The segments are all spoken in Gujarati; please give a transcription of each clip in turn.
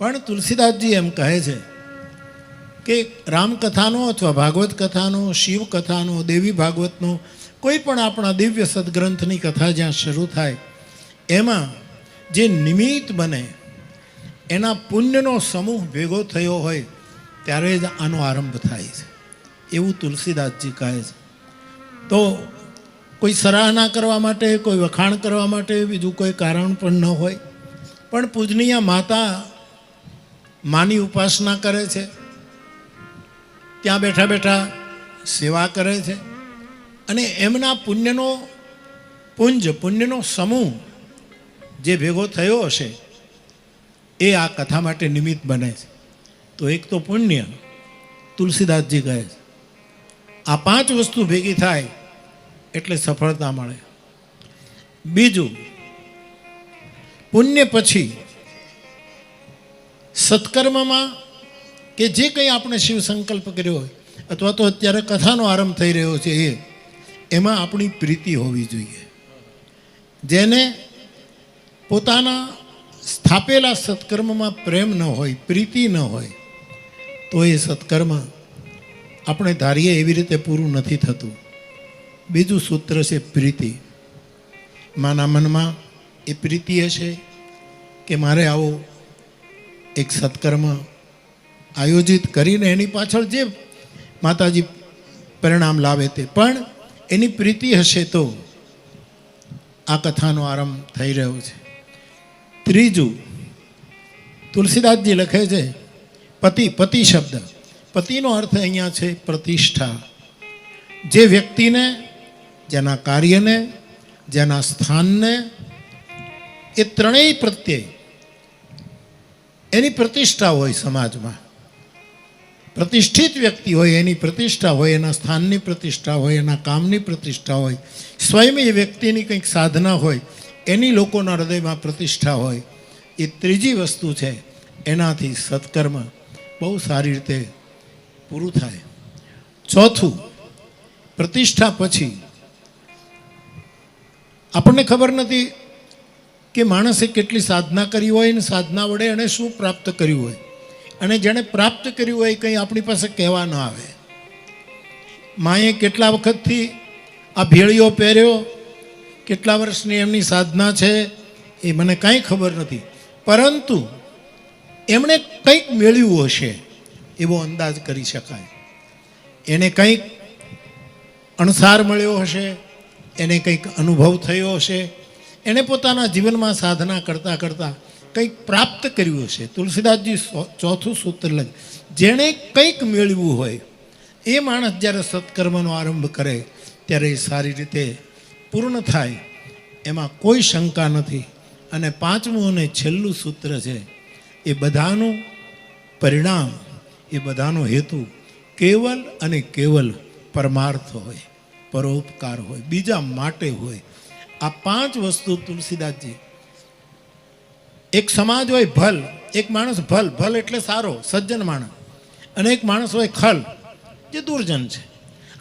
પણ તુલસીદાસજી એમ કહે છે કે રામકથાનો અથવા ભાગવત કથાનો શિવ કથાનો દેવી ભાગવતનો, કોઈ પણ આપણા દિવ્ય સદગ્રંથની કથા જ્યાં શરૂ થાય, એમાં જે નિમિત્ત બને, એના પુણ્યનો સમૂહ ભેગો થયો હોય, ત્યારે જ આનો આરંભ થાય છે. એવું તુલસીદાસજી કહે છે. તો કોઈ સરાહના કરવા માટે, કોઈ વખાણ કરવા માટે બીજું કોઈ કારણ પણ ન હોય, પણ પૂજનીય માતા માની ઉપાસના કરે છે. ત્યાં બેઠા બેઠા સેવા કરે છે. અને એમના પુણ્યનો પુંજ, પુણ્યનો સમૂહ જે ભેગો થયો હશે, એ આ કથા માટે નિમિત્ત બને છે. તો એક તો પુણ્ય તુલસીદાસજી કહે છે. આ પાંચ વસ્તુ ભેગી થાય એટલે સફળતા મળે. બીજું, પુણ્ય પછી સત્કર્મમાં કે જે કંઈ આપણે શિવ સંકલ્પ કર્યો હોય, અથવા તો અત્યારે કથાનો આરંભ થઈ રહ્યો છે એ, એમાં આપણી પ્રીતિ હોવી જોઈએ. જેને પોતાના સ્થાપેલા સત્કર્મમાં પ્રેમ ન હોય, પ્રીતિ ન હોય, તો એ સત્કર્મ આપણે ધારીએ એવી રીતે પૂરું નથી થતું. બીજું સૂત્ર છે પ્રીતિ. માના મનમાં એ પ્રીતિ હશે કે મારે આવો એક સત્કર્મ આયોજિત કરીને એની પાછળ જે માતાજી પરિણામ લાવે તે. પણ એની પ્રીતિ હશે તો આ કથાનો આરંભ થઈ રહ્યો છે. ત્રીજું, તુલસીદાસજી લખે છે, પતિ પતિ શબ્દ. પતિનો અર્થ અહીંયા છે પ્રતિષ્ઠા. જે વ્યક્તિને, જેના કાર્યને, જેના સ્થાનને, એ ત્રણેય પ્રત્યે એની પ્રતિષ્ઠા હોય સમાજમાં. પ્રતિષ્ઠિત વ્યક્તિ હોય, એની પ્રતિષ્ઠા હોય, એના સ્થાનની પ્રતિષ્ઠા હોય, એના કામની પ્રતિષ્ઠા હોય સ્વયં એ વ્યક્તિની કંઈક સાધના હોય, એની લોકોના હૃદયમાં પ્રતિષ્ઠા હોય, એ ત્રીજી વસ્તુ છે, એનાથી સત્કર્મ બહુ સારી રીતે પૂરું થાય. ચોથું, પ્રતિષ્ઠા પછી આપણને ખબર નથી કે માણસે કેટલી સાધના કરી હોય અને સાધના વડે એણે શું પ્રાપ્ત કર્યું હોય? અને જેણે પ્રાપ્ત કર્યું હોય કંઈ આપણી પાસે કહેવા ન આવે. માએ કેટલા વખતથી આ ભેળીઓ પહેર્યો, કેટલા વર્ષની એમની સાધના છે એ મને કાંઈ ખબર નથી. પરંતુ એમણે કંઈક મેળવ્યું હશે એવો અંદાજ કરી શકાય. એને કંઈક અણસાર મળ્યો હશે, એને કંઈક અનુભવ થયો હશે એણે પોતાના જીવનમાં સાધના કરતાં કરતાં કંઈક પ્રાપ્ત કર્યું છે તુલસીદાસજી ચોથું સૂત્ર લખે, જેણે કંઈક મેળવ્યું હોય, એ માણસ જ્યારે સત્કર્મનો આરંભ કરે, ત્યારે એ સારી રીતે પૂર્ણ થાય. એમાં કોઈ શંકા નથી. અને પાંચમું અને છેલ્લું સૂત્ર છે, એ બધાનું પરિણામ, એ બધાનો હેતુ કેવલ અને કેવલ પરમાર્થ હોય, પરોપકાર હોય, બીજા માટે હોય આ પાંચ વસ્તુ તુલસીદાસજી. એક સમાજ હોય ભલ, એક માણસ ભલ ભલ એટલે સારો, સજ્જન માણસ. અને એક માણસ હોય ખલ, જે દુર્જન છે.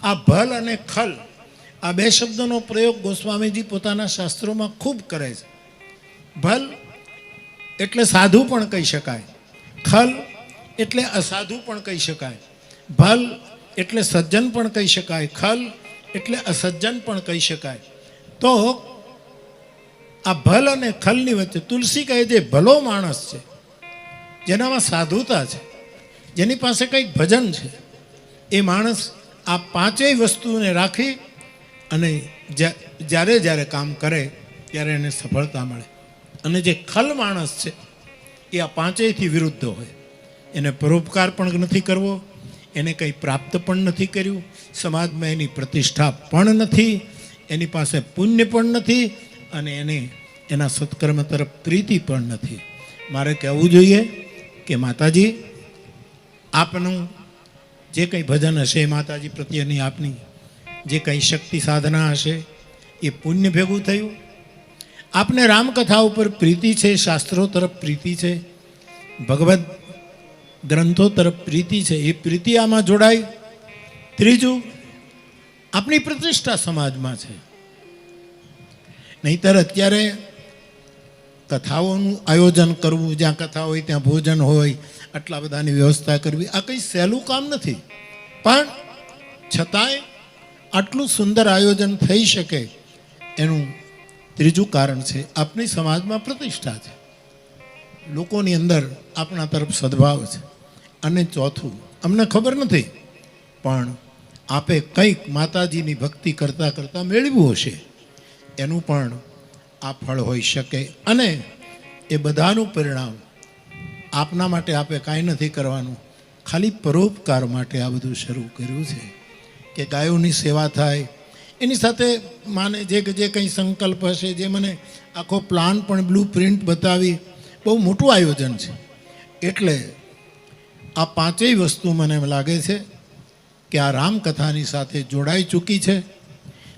આ ભલ અને ખલ, આ બે શબ્દનો પ્રયોગ ગોસ્વામીજી પોતાના શાસ્ત્રોમાં ખૂબ કરે છે. ભલ એટલે સાધુ પણ કહી શકાય. ખલ એટલે અસાધુ પણ કહી શકાય. ભલ એટલે સજ્જન પણ કહી શકાય. ખલ એટલે અસજ્જન પણ કહી શકાય. તો આ ભલ અને ખલની વચ્ચે તુલસી કહે છે, ભલો માણસ છે. જેનામાં સાધુતા છે. જેની પાસે કંઈક ભજન છે. એ માણસ આ પાંચેય વસ્તુને રાખી અને જ્યારે જ્યારે કામ કરે, ત્યારે એને સફળતા મળે. અને જે ખલ માણસ છે, એ આ પાંચેયથી વિરુદ્ધ હોય. એને પરોપકાર પણ નથી કરવો, એને કંઈ પ્રાપ્ત પણ નથી કર્યું, સમાજમાં એની પ્રતિષ્ઠા પણ નથી, એની પાસે પુણ્ય પણ નથી અને એને એના સત્કર્મ તરફ પ્રીતિ પણ નથી. મારે કહેવું જોઈએ કે માતાજી, આપનું જે કંઈ ભજન હશે માતાજી પ્રત્યેની આપની જે કંઈ શક્તિ સાધના હશે એ પુણ્ય ભેગું થયું. આપને રામકથા ઉપર પ્રીતિ છે, શાસ્ત્રો તરફ પ્રીતિ છે, ભગવદ્ ગ્રંથો તરફ પ્રીતિ છે, એ પ્રીતિ આમાં જોડાય ત્રીજું આપણી પ્રતિષ્ઠા સમાજમાં છે. નહીતર અત્યારે કથાઓનું આયોજન કરવું, જ્યાં કથા હોય ત્યાં ભોજન હોય, આટલા બધાની વ્યવસ્થા કરવી, આ કંઈ સહેલું કામ નથી. પણ છતાંય આટલું સુંદર આયોજન થઈ શકે એનું ત્રીજું કારણ છે, આપણી સમાજમાં પ્રતિષ્ઠા છે. લોકોની અંદર આપણા તરફ સદભાવ છે. અને ચોથું, અમને ખબર નથી, પણ આપે કંઈક માતાજીની ભક્તિ કરતાં કરતાં મેળવ્યું હશે. એનું પણ આ ફળ હોઈ શકે. અને એ બધાનું પરિણામ આપના માટે આપે કાંઈ નથી કરવાનું. ખાલી પરોપકાર માટે આ બધું શરૂ કર્યું છે. કે ગાયોની સેવા થાય. એની સાથે માને જે જે કંઈ સંકલ્પ હશે, જે મને આખો પ્લાન પણ બ્લુ પ્રિન્ટ બતાવી, બહુ મોટું આયોજન છે. એટલે આ પાંચેય વસ્તુ મને લાગે છે કે આ રામકથાની સાથે જોડાઈ ચૂકી છે.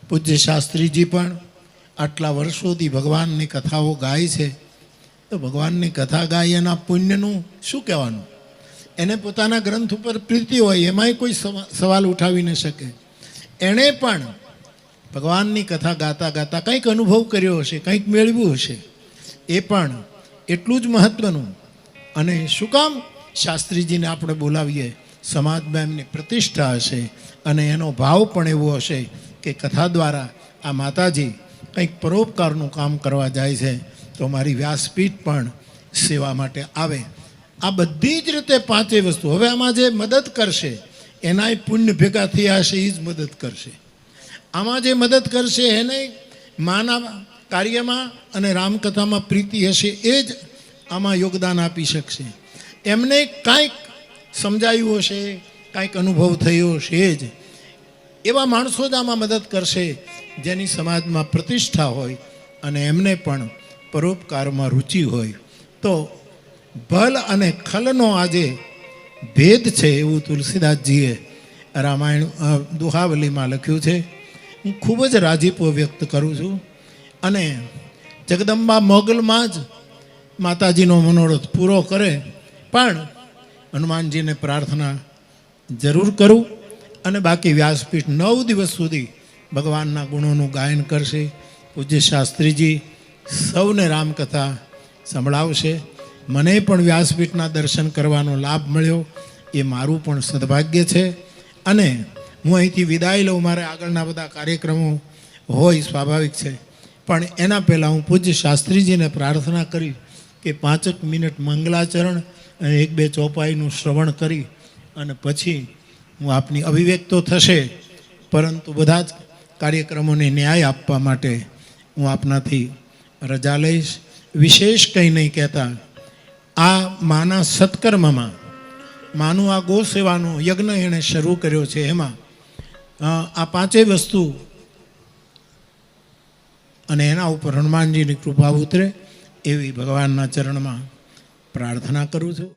પૂજ્ય શાસ્ત્રીજી પણ આટલા વર્ષોથી ભગવાનની કથાઓ ગાય છે, તો ભગવાનની કથા ગાય એના પુણ્યનું શું કહેવાનું? એને પોતાના ગ્રંથ ઉપર પ્રીતિ હોય, એમાંય કોઈ સવા- સવાલ ઉઠાવી ન શકે. એણે પણ ભગવાનની કથા ગાતા ગાતા કંઈક અનુભવ કર્યો હશે, કંઈક મેળવ્યું હશે. એ પણ એટલું જ મહત્ત્વનું અને શું કામ? શાસ્ત્રીજીને આપણે બોલાવીએ. સમાજમાં એમની પ્રતિષ્ઠા હશે અને એનો ભાવ પણ એવો હશે કે કથા દ્વારા આ માતાજી કંઈક પરોપકારનું કામ કરવા જાય છે, તો મારી વ્યાસપીઠ પણ સેવા માટે આવે. આ બધી જ રીતે પાંચેય વસ્તુ. હવે આમાં જે મદદ કરશે, એનાય પુણ્ય ભેગા થયા હશે એ જ મદદ કરશે. આમાં જે મદદ કરશે, એને માના કાર્યમાં અને રામકથામાં પ્રીતિ હશે, એ જ આમાં યોગદાન આપી શકશે. એમને કાંઈક સમજાયું હશે, કાંઈક અનુભવ થયો હશે જ. એવા માણસો જ આમાં મદદ કરશે જેની સમાજમાં પ્રતિષ્ઠા હોય અને એમને પણ પરોપકારમાં રુચિ હોય. તો ભલ અને ખલનો આજે ભેદ છે એવું તુલસીદાસજીએ રામાયણ દુહાવલીમાં લખ્યું છે. હું ખૂબ જ રાજીપો વ્યક્ત કરું છું અને જગદંબા મોગલમાં જ માતાજીનો મનોરથ પૂરો કરે. પણ હનુમાનજીને પ્રાર્થના જરૂર કરું. અને બાકી વ્યાસપીઠ નવ દિવસ સુધી ભગવાનના ગુણોનું ગાયન કરશે. પૂજ્ય શાસ્ત્રીજી સૌને રામકથા સંભળાવશે. મને પણ વ્યાસપીઠના દર્શન કરવાનો લાભ મળ્યો. એ મારું પણ સદભાગ્ય છે. અને હું અહીંથી વિદાય લઉં. મારે આગળના બધા કાર્યક્રમો હોય સ્વાભાવિક છે. પણ એના પહેલાં હું પૂજ્ય શાસ્ત્રીજીને પ્રાર્થના કરી કે પાંચેક મિનિટ મંગલાચરણ અને એક બે ચોપાઈનું શ્રવણ કરી અને પછી હું આપની અભિવ્યક્ત તો થશે, પરંતુ બધા જ કાર્યક્રમોને ન્યાય આપવા માટે હું આપનાથી રજા લઈશ. વિશેષ કંઈ નહીં કહેતા, આ માના સત્કર્મમાં, માનું આ ગો સેવાનો યજ્ઞ એણે શરૂ કર્યો છે એમાં આ પાંચેય વસ્તુ અને એના ઉપર હનુમાનજીની કૃપા ઉતરે એવી ભગવાનના ચરણમાં પ્રાર્થના કરું છું.